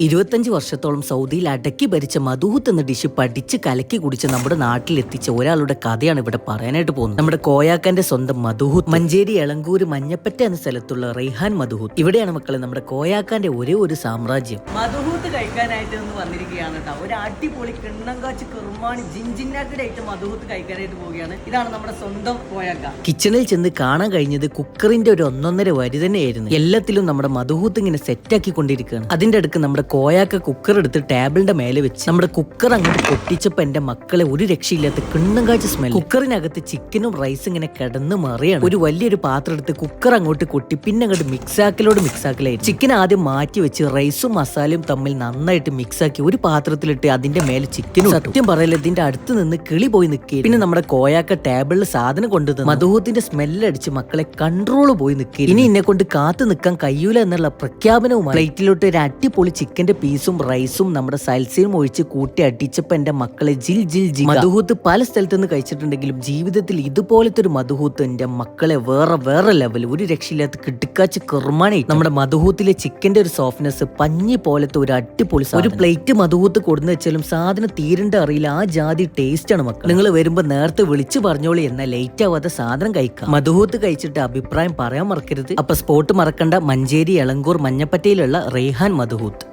ഇരുപത്തഞ്ച് വർഷത്തോളം സൗദിയിൽ അടക്കി ഭരിച്ച മധുഹൂത്ത് എന്ന ഡിഷ് പഠിച്ച് കലക്കി കുടിച്ച് നമ്മുടെ നാട്ടിലെത്തിച്ച ഒരാളുടെ കഥയാണ് ഇവിടെ പറയാനായിട്ട് പോകുന്നത്. നമ്മുടെ കോയാക്കന്റെ സ്വന്തം മധുഹൂത്ത്. മഞ്ചേരി എളങ്കൂര് മഞ്ഞപ്പറ്റ എന്ന സ്ഥലത്തുള്ള റെയ്ഹാൻ മധുഹൂത്ത്. ഇവിടെയാണ് മക്കളെ നമ്മുടെ കോയാക്കാന്റെ ഒരേ ഒരു സാമ്രാജ്യം. മധുഹൂത്ത് കഴിക്കാനായിട്ട് ഒന്ന് വന്നിരിക്കുകയാണ് കേട്ടോ. ഒരു അടിപൊളി കിണ്ണം കാച്ചി കുറുമാണി ജിഞ്ചിന്നാക്കിലായിട്ട് മധുഹൂത്ത് കഴിക്കാനായിട്ട് പോവുകയാണ്. ഇതാണ് നമ്മുടെ സ്വന്തം കോയാക്ക. കിച്ചണിൽ ചെന്ന് കാണാൻ കഴിഞ്ഞത് കുക്കറിന്റെ ഒരു ഒന്നൊന്നര വരി തന്നെയായിരുന്നു. എല്ലാത്തിലും നമ്മുടെ മധുഹൂത്ത് ഇങ്ങനെ സെറ്റാക്കി കൊണ്ടിരിക്കുകയാണ് അതിന്റെ അടുക്ക് നമ്മുടെ കോയാക്ക കുക്കർ എടുത്ത് ടേബിളിന്റെ മേലെ വെച്ച് നമ്മുടെ കുക്കർ അങ്ങോട്ട് പൊട്ടിച്ചപ്പോ എന്റെ മക്കളെ ഒരു രക്ഷയില്ലാത്ത കിണ്ണം കാഴ്ച സ്മെൽ കുക്കറിനകത്ത് ചിക്കനും റൈസും ഇങ്ങനെ കിടന്ന് മറിയാണ്. ഒരു വലിയൊരു പാത്രം എടുത്ത് കുക്കർ അങ്ങോട്ട് കൊട്ടി പിന്നെ അങ്ങോട്ട് മിക്സാക്കിലോട് മിക്സാക്കിലായി ചിക്കൻ ആദ്യം മാറ്റി വെച്ച് റൈസും മസാലയും തമ്മിൽ നന്നായിട്ട് മിക്സാക്കി ഒരു പാത്രത്തിലിട്ട് അതിന്റെ മേലെ ചിക്കനും സത്യം പറയല ഇതിന്റെ അടുത്ത് നിന്ന് കിളി പോയി നിൽക്കുക പിന്നെ നമ്മുടെ കോയാക്ക ടേബിളിൽ സാധനം കൊണ്ടുവന്ന് മധുഹത്തിന്റെ സ്മെല്ലടിച്ച് മക്കളെ കൺട്രോൾ പോയി നിൽക്കുക ഇനി എന്നെ കൊണ്ട് കാത്തു നിൽക്കാൻ കഴിയൂല എന്നുള്ള പ്രഖ്യാപനവുമായി. പ്ലേറ്റിലോട്ട് ഒരു അടിപൊളി ചിക്കന്റെ പീസും റൈസും നമ്മുടെ സൽസയും ഒഴിച്ച് കൂട്ടി അടിച്ചപ്പോ എന്റെ മക്കളെ ജിൽ ജിൽ ജി മധുഹൂത്ത് പല സ്ഥലത്തു നിന്ന് കഴിച്ചിട്ടുണ്ടെങ്കിലും ജീവിതത്തിൽ ഇതുപോലത്തെ ഒരു മധുഹൂത്ത് എന്റെ മക്കളെ വേറെ വേറെ ലെവൽ ഒരു രക്ഷയില്ലാത്ത കിടുക്കാച്ച് കുർമാണി. നമ്മുടെ മധുഹൂത്തിലെ ചിക്കന്റെ ഒരു സോഫ്റ്റ്നെസ് പഞ്ഞി പോലത്തെ ഒരു അടിപൊളി. ഒരു പ്ലേറ്റ് മധുഹൂത്ത് കൊടുന്നു വെച്ചാലും സാധനം തീരണ്ട അറിയില്ല. ആ ജാതി ടേസ്റ്റ് ആണ് മക്കൾ നിങ്ങൾ വരുമ്പോ നേരത്തെ വിളിച്ചു പറഞ്ഞോളി എന്നാൽ ലേറ്റ് ആവാതെ സാധനം കഴിക്കാം. മധുഹൂത്ത് കഴിച്ചിട്ട് അഭിപ്രായം പറയാൻ മറക്കരുത്. അപ്പൊ സ്പോട്ട് മറക്കണ്ട മഞ്ചേരി എളങ്കൂർ മഞ്ഞപ്പറ്റയിലുള്ള റേഹാൻ മധുഹൂത്ത്.